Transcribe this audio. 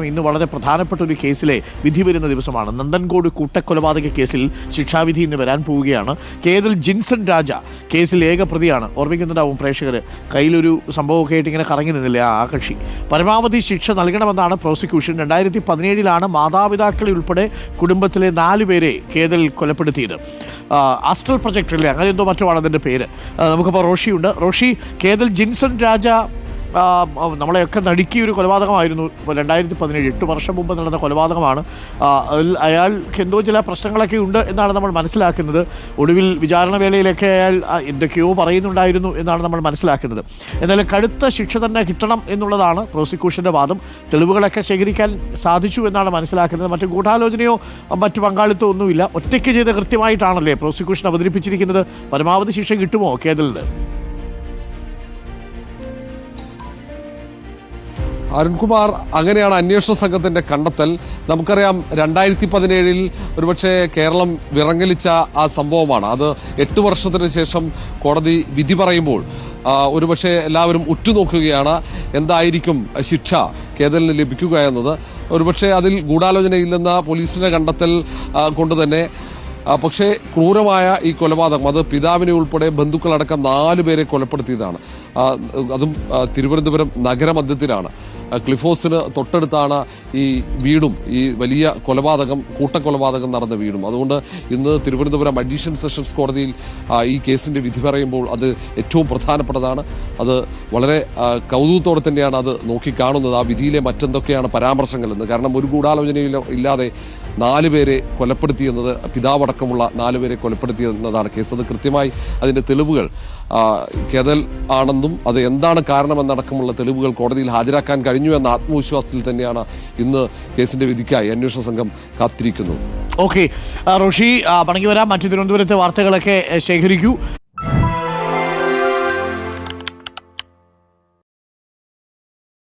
ഇന്ന് വളരെ പ്രധാനപ്പെട്ട ഒരു കേസിലെ വിധി വരുന്ന ദിവസമാണ്. നന്ദൻകോട് കൂട്ടക്കൊലപാതക കേസിൽ ശിക്ഷാവിധി ഇന്ന് വരാൻ പോവുകയാണ്. കേതിൽ ജിൻസൺ രാജ കേസിൽ ഏക പ്രതിയാണ്. ഓർമ്മിക്കുന്നുണ്ടാവും പ്രേക്ഷകർ കയ്യിലൊരു സംഭവമൊക്കെ ആയിട്ട് ഇങ്ങനെ കറങ്ങി നിന്നില്ലേ ആ കക്ഷി. പരമാവധി ശിക്ഷ നൽകണമെന്നാണ് പ്രോസിക്യൂഷൻ. രണ്ടായിരത്തി പതിനേഴിലാണ് മാതാപിതാക്കളെ ഉൾപ്പെടെ കുടുംബത്തിലെ നാല് പേരെ കേതൽ കൊലപ്പെടുത്തിയത്. ആസ്ട്രൽ പ്രൊജക്ടറിലെ അങ്ങനെ എന്തോ മറ്റോ ആണ് അതിന്റെ പേര്. നമുക്കിപ്പോൾ റോഷിയുണ്ട്. റോഷി കേതൽ ജിൻസൺ രാജ നമ്മളെയൊക്കെ നടുക്കിയ ഒരു കൊലപാതകമായിരുന്നു. രണ്ടായിരത്തി പതിനേഴ് എട്ട് വർഷം മുമ്പ് നടന്ന കൊലപാതകമാണ്. അയാൾക്ക് എന്തോ ചില പ്രശ്നങ്ങളൊക്കെ ഉണ്ട് എന്നാണ് നമ്മൾ മനസ്സിലാക്കുന്നത്. ഒടുവിൽ വിചാരണ വേളയിലൊക്കെ അയാൾ എന്തൊക്കെയോ പറയുന്നുണ്ടായിരുന്നു എന്നാണ് നമ്മൾ മനസ്സിലാക്കുന്നത്. എന്നാലും കടുത്ത ശിക്ഷ തന്നെ കിട്ടണം എന്നുള്ളതാണ് പ്രോസിക്യൂഷന്റെ വാദം. തെളിവുകളൊക്കെ ശേഖരിക്കാൻ സാധിച്ചു എന്നാണ് മനസ്സിലാക്കുന്നത്. മറ്റു ഗൂഢാലോചനയോ മറ്റു പങ്കാളിത്തമോ ഒന്നുമില്ല. ഒറ്റയ്ക്ക് ചെയ്ത കൃത്യമായിട്ടാണല്ലേ പ്രോസിക്യൂഷൻ അവതരിപ്പിച്ചിരിക്കുന്നത്? പരമാവധി ശിക്ഷ കിട്ടുമോ കേരളിൽ അരുൺകുമാർ അങ്ങനെയാണ് അന്വേഷണ സംഘത്തിന്റെ കണ്ടെത്തൽ. നമുക്കറിയാം രണ്ടായിരത്തി പതിനേഴിൽ ഒരുപക്ഷെ കേരളം വിറങ്ങലിച്ച ആ സംഭവമാണ്. അത് എട്ട് വർഷത്തിന് ശേഷം കോടതി വിധി പറയുമ്പോൾ ഒരുപക്ഷെ എല്ലാവരും ഉറ്റുനോക്കുകയാണ്. എന്തായിരിക്കും ശിക്ഷ കേതലിന് ലഭിക്കുക എന്നത്? ഒരുപക്ഷെ അതിൽ ഗൂഢാലോചനയില്ലെന്ന പോലീസിന്റെ കണ്ടെത്തൽ കൊണ്ട് തന്നെ പക്ഷേ ക്രൂരമായ ഈ കൊലപാതകം അത് പിതാവിനെ ഉൾപ്പെടെ ബന്ധുക്കളടക്കം നാലു പേരെ കൊലപ്പെടുത്തിയതാണ്. അതും തിരുവനന്തപുരം നഗരമധ്യത്തിലാണ്. ആ, ക്ലിഫ് തൊട്ടടുത്താണ് ഈ വീടും ഈ വലിയ കൊലപാതകം കൂട്ടക്കൊലപാതകം നടന്ന വീടും. അതുകൊണ്ട് ഇന്ന് തിരുവനന്തപുരം അഡീഷൻ സെഷൻസ് കോടതിയിൽ ഈ കേസിന്റെ വിധി പറയുമ്പോൾ അത് ഏറ്റവും പ്രധാനപ്പെട്ടതാണ്. അത് വളരെ കൗതുകത്തോടെ തന്നെയാണ് അത് നോക്കിക്കാണുന്നത്. ആ വിധിയിലെ മറ്റെന്തൊക്കെയാണ് പരാമർശങ്ങളെന്ന്. കാരണം ഒരു ഗൂഢാലോചനയിലോ ഇല്ലാതെ നാല് പേരെ കൊലപ്പെടുത്തിയെന്നത് പിതാവടക്കമുള്ള നാല് പേരെ കൊലപ്പെടുത്തിയെന്നതാണ് കേസ്. അത് കൃത്യമായി അതിന്റെ തെളിവുകൾ കേതൽ ആണെന്നും അത് എന്താണ് കാരണമെന്നടക്കമുള്ള തെളിവുകൾ കോടതിയിൽ ഹാജരാക്കാൻ കഴിഞ്ഞു എന്ന ആത്മവിശ്വാസത്തിൽ തന്നെയാണ് ഇന്ന് കേസിന്റെ വിധിക്കായി അന്വേഷണ സംഘം കാത്തിരിക്കുന്നത്. ഓക്കെ റോഷി പണങ്ങി വരാം. മറ്റു തിരുവനന്തപുരത്തെ വാർത്തകളൊക്കെ ശേഖരിക്കൂ.